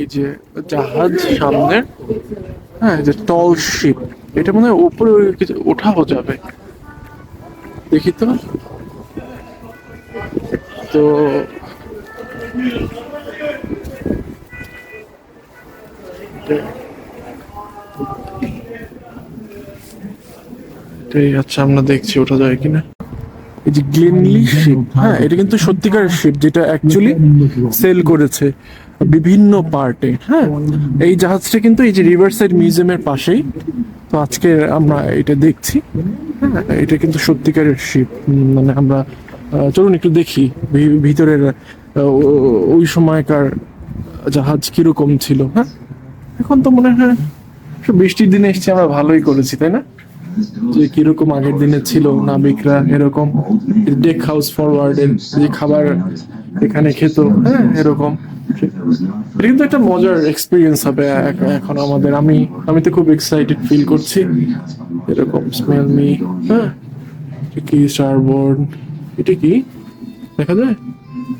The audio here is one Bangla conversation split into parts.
এই যে জাহাজ সামনে হ্যাঁ যে টল শিপ এটা মনে হয় উপরে কিছু ওঠাও যাবে। দেখি তো। তো এটাই আচ্ছা আমরা দেখছি ওঠা যায় কিনা। এই যে গ্লিনলি শিপ হ্যাঁ এটা কিন্তু সত্যিকার শিপ যেটা অ্যাকচুয়ালি সেল করেছে বিভিন্ন পার্টে হ্যাঁ। এই জাহাজটা কিন্তু এই যে রিভার সাইড মিউজিয়ামের পাশেই। তো আজকে আমরা এটা দেখছি হ্যাঁ এটা কিন্তু সত্যিকারের শিপ মানে আমরা চলুন একটু দেখি ভিতরের ওই সময়কার জাহাজ কীরকম ছিল হ্যাঁ। এখন তো মনে হয় বৃষ্টির দিনে এসেছি আমরা ভালোই করেছি তাই না? যে কীরকম আগের দিনে ছিল নাবিকরা এরকম। ডেক হাউস ফরওয়ার্ডের যে খাবার এখানে খেত হ্যাঁ এরকম। এটা কিন্তু একটা মজার এক্সপিরিয়েন্স হবে এখন আমাদের। আমি আমি তো খুব এক্সাইটেড ফিল করছি। এরকম স্মেল মি হ্যাঁ। কি স্টারবোর্ড এটা কি? দেখা যায়?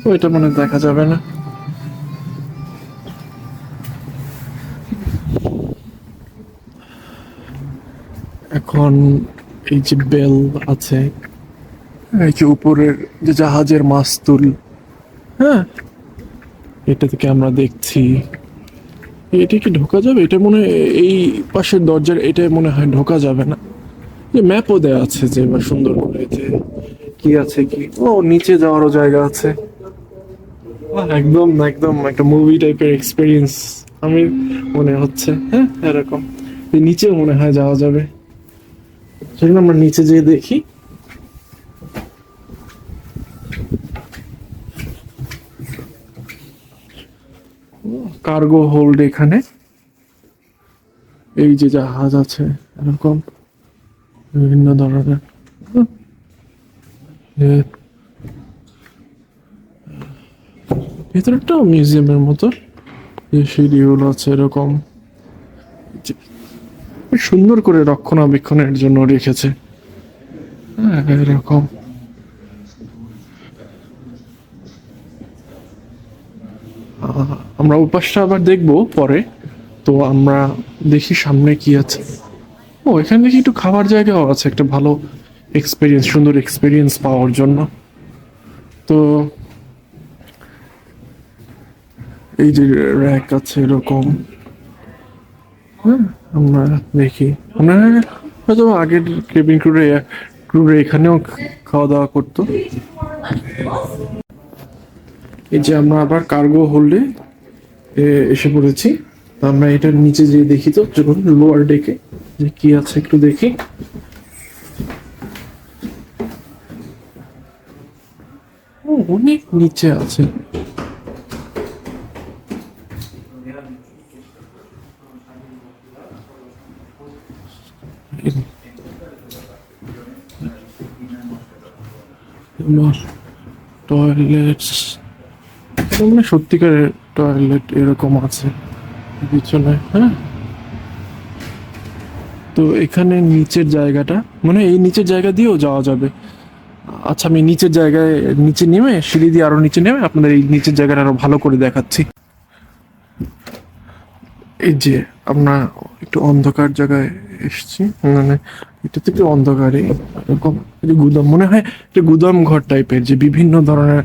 ও, এটা মনে দেখা যাবে না। এখন এই যে বেল আছে এই যে উপরের যে জাহাজের মাস্তুল হ্যাঁ এটা থেকে আমরা দেখছি। এটা কি ঢোকা যাবে? এটা মনে হয় এই পাশের দরজার এটা মনে হয় ঢোকা যাবে না। যে ম্যাপও দেওয়া আছে যে বা সুন্দর করে যে কি আছে কি। ও, নিচে যাওয়ারও জায়গা আছে। একদম একদম, একটা মুভি টাইপের এক্সপিরিয়েন্স আমি মনে হচ্ছে হ্যাঁ এরকম। নিচেও মনে হয় যাওয়া যাবে। সেজন্য আমরা নিচে যেয়ে দেখি। কার্গো হোল্ড এখানে। এই যে জাহাজ আছে, এরকম। বিভিন্ন ধরনের। এ- ভেতরে একটা মিউজিয়ামের মতো। এই শিডিউল আছে, এরকম। যে- সুন্দর করে রক্ষণাবেক্ষণের জন্য রেখেছে। হ্যাঁ এরকম। আমরা উপাসটা আবার দেখব পরে। তো আমরা দেখি সামনে কি আছে। ও, এখানে দেখি একটু খাবার জায়গাও আছে, একটা ভালো এক্সপিরিয়েন্স সুন্দর এক্সপিরিয়েন্স পাওয়ার জন্য। তো এই যে র্যাক আছে এরকম। আমরা দেখি। আমরা হয়তো আগের কেবিন ক্রুরে ক্রুরে এখানেও খাওয়া দাওয়া করতো। এই যে আমরা আবার কার্গো হোল্ডে এসে পড়েছি। আমরা এটার নিচে যেয়ে দেখি তো, যখন লোয়ার ডেকে যে কি আছে একটু দেখি। অনেক নিচে আছে। টয়লেটস মানে সত্যিকারের টয়লেট এরকম আছে পিছনে হ্যাঁ তো এখানে নিচের জায়গাটা মানে এই নিচের জায়গা দিয়েও যাওয়া যাবে। আচ্ছা আমি নিচের জায়গায় নিচে নেমে সিঁড়ি দিয়ে আরও নিচে নেমে আপনাদের এই নিচের জায়গাটা আরও ভালো করে দেখাচ্ছি। এই যে, আমরা একটু অন্ধকার জায়গায় এসেছি মানে এটা তো একটু অন্ধকারে এরকম গুদাম মনে হয় একটা গুদাম ঘর টাইপের যে বিভিন্ন ধরনের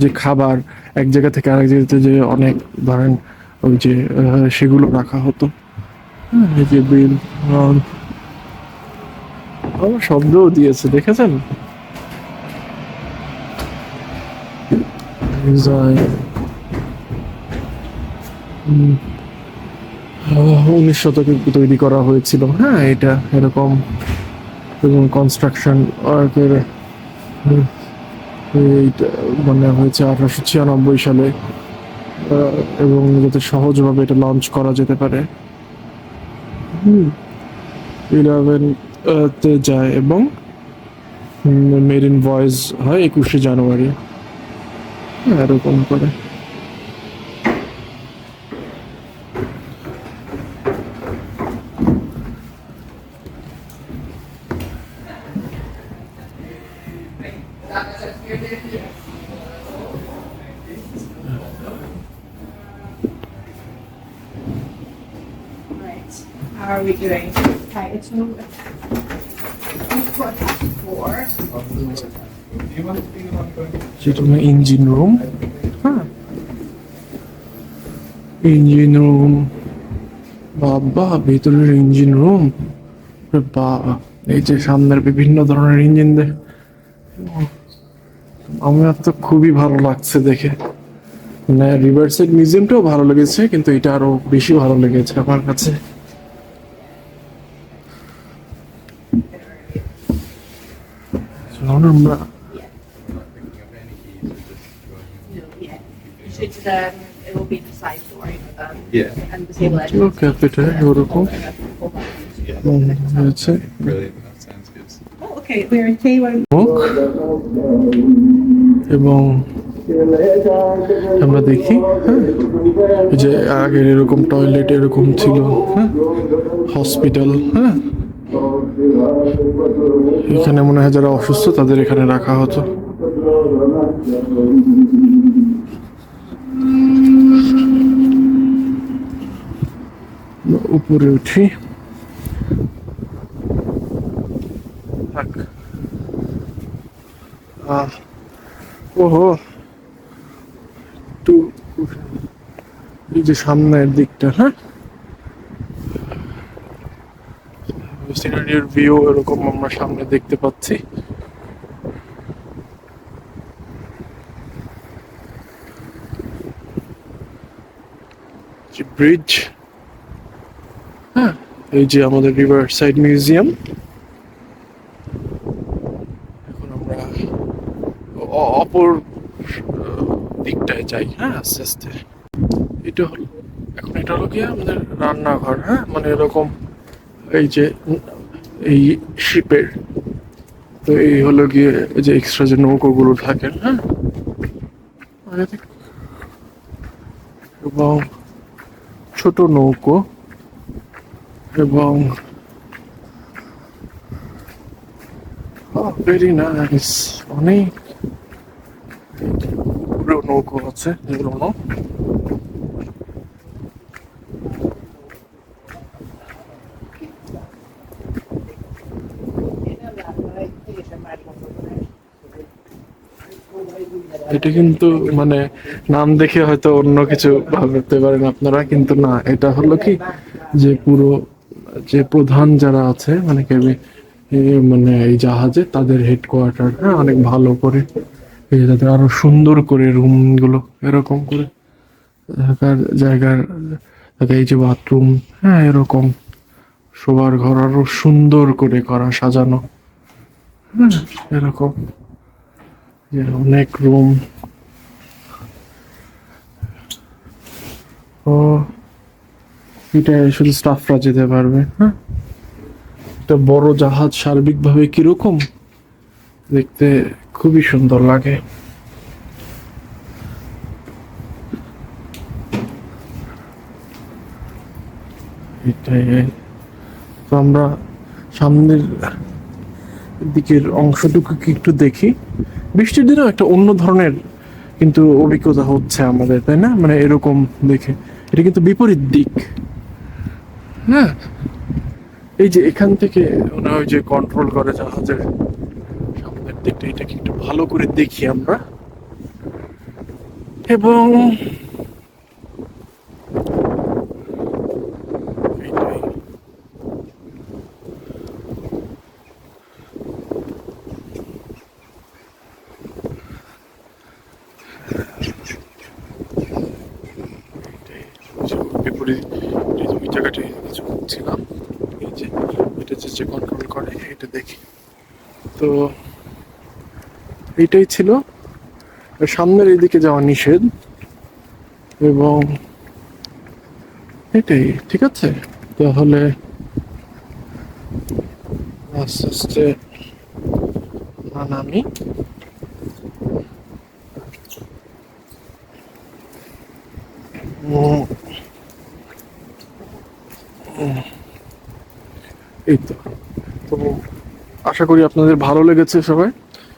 যে খাবার এক জায়গা থেকে আরেক জায়গাতে যে অনেক ধরেন ওই যে সেগুলো রাখা হতো। এই যে বিল আমার শব্দও দিয়েছে দেখেছেন? ডিজাইন। উনিশ শতকে তৈরি করা হয়েছিল। হ্যাঁ এটা এরকম কনস্ট্রাকশন ওয়ার্কের এইটা মানে হয়েছে আঠারোশো ছিয়ানব্বই সালে এবং যাতে সহজভাবে এটা লঞ্চ করা যেতে পারে। ইলেভেন তে যায় এবং মেরিন ভয়েস হয় একুশে জানুয়ারি। হ্যাঁ, এরকম করে। How are we doing? Okay, it's no. Four. যেটা হলো ইঞ্জিন রুম হ্যাঁ ইঞ্জিন রুম বাবা ভেতরের ইঞ্জিন রুম বাবা এই যে সামনের বিভিন্ন ধরনের ইঞ্জিন দেখ আমার তো খুবই ভালো লাগছে দেখে মানে রিভার সাইড মিউজিয়ামটাও ভালো লেগেছে কিন্তু এটা আরও বেশি ভালো লেগেছে আমার কাছে চলুন আমরা Yeah. You should, um, it will be the side door, um, Yeah. and the table edge. ও ক্যাফেটা ওরকম হুম, হয়েছে Brilliant. That sounds good. Oh, okay, we're in K1. মুখ এবং আমরা দেখি হ্যাঁ এই যে আগের এরকম টয়লেট এরকম ছিল হ্যাঁ হসপিটাল হ্যাঁ এখানে মনে হয় যারা অসুস্থ, তাদের এখানে রাখা হতো। উপরে উঠি। ওহো। একটু এই যে সামনের দিকটা হ্যাঁ? সিনারির ভিউ এরকম আমরা সামনে দেখতে পাচ্ছি। ব্রিজ হ্যাঁ এই যে আমাদের রিভার সাইড মিউজিয়াম এখন আমরা অপর দিকটায় যাই হ্যাঁ আস্তে আস্তে। এটা হলো, এখন এটা হলো কি আমাদের রান্নাঘর হ্যাঁ মানে এরকম এই যে, এই শিপের তো এই হলো গিয়ে যে এক্সট্রা যে নৌকোগুলো থাকে হ্যাঁ? এবং ছোট নৌকো, এবং ভেরি নাইস অনেক নৌকো আছে যেগুলো এটা কিন্তু মানে নাম দেখে হয়তো অন্য কিছু ভাবতে পারেন আপনারা, কিন্তু না, এটা হলো কি যে পুরো, যে প্রধান যারা আছে মানে মানে এই জাহাজে, তাদের হেডকোয়ার্টার হ্যাঁ অনেক ভালো করে তাদের আরও সুন্দর করে রুমগুলো এরকম করে থাকার জায়গার এই যে বাথরুম হ্যাঁ এরকম শোবার ঘর আরও সুন্দর করে করা, সাজানো হ্যাঁ এরকম। অনেক রুম ও, এটা শুধু স্টাফরা যেতে পারবে হ্যাঁ? বড় জাহাজ সার্বিকভাবে কীরকম? দেখতে খুবই সুন্দর লাগে। এটাই, তো আমরা সামনের দিকের অংশটুকু একটু দেখি। বৃষ্টির দিনেও একটা অন্য ধরনের কিন্তু অভিজ্ঞতা হচ্ছে আমাদের, তাই না? মানে এরকম দেখে। এটা কিন্তু বিপরীত দিক। হ্যাঁ এই যে এখান থেকে ওরা ওই যে কন্ট্রোল করে জাহাজের সামনের দিকটা এটাকে একটু ভালো করে দেখি আমরা। এবং এইটাই। এই বিপরীত এই ওই জায়গাটায় কিছু ছিলাম। এই যে এটা যে কন্ট্রোল করে এটা দেখি। তো এইটাই ছিল। সামনের এদিকে যাওয়া নিষেধ। এবং এটাই ঠিক আছে? তাহলে আস্তে আস্তে নামি। উম, এই তো। তো আশা করি আপনাদের ভালো লেগেছে সবাই।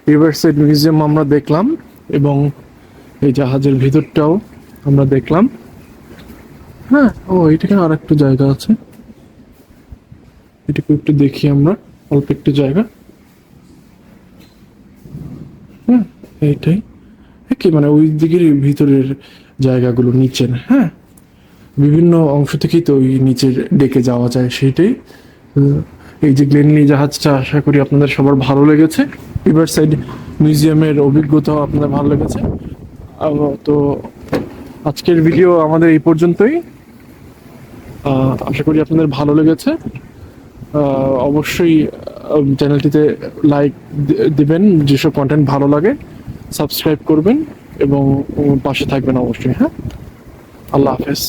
রিভার সাইড মিউজিয়াম আমরা দেখলাম এবং এই জাহাজের ভিতরটাও আমরা দেখলাম। হ্যাঁ ও, এটাকে আর একটু জায়গা আছে। এটাকে একটু দেখি আমরা, অল্প একটু জায়গা। হ্যাঁ এইটাই। কি মানে ওই দিকের ভিতরের জায়গাগুলো, নিচের। হ্যাঁ বিভিন্ন অংশ থেকেই তো ওই নিচের ডেকে যাওয়া যায় সেইটাই। এই যে গ্লেনলি জাহাজটা আশা করি আপনাদের সবার ভালো লেগেছে। রিভার সাইড মিউজিয়ামের অভিজ্ঞতাও আপনাদের ভালো লেগেছে। তো আজকের ভিডিও আমাদের এই পর্যন্তই। আশা করি আপনাদের ভালো লেগেছে। অবশ্যই চ্যানেলটিতে লাইক দিবেন, যেসব কন্টেন্ট ভালো লাগে, সাবস্ক্রাইব করবেন এবং পাশে থাকবেন অবশ্যই হ্যাঁ? আল্লাহ হাফেজ।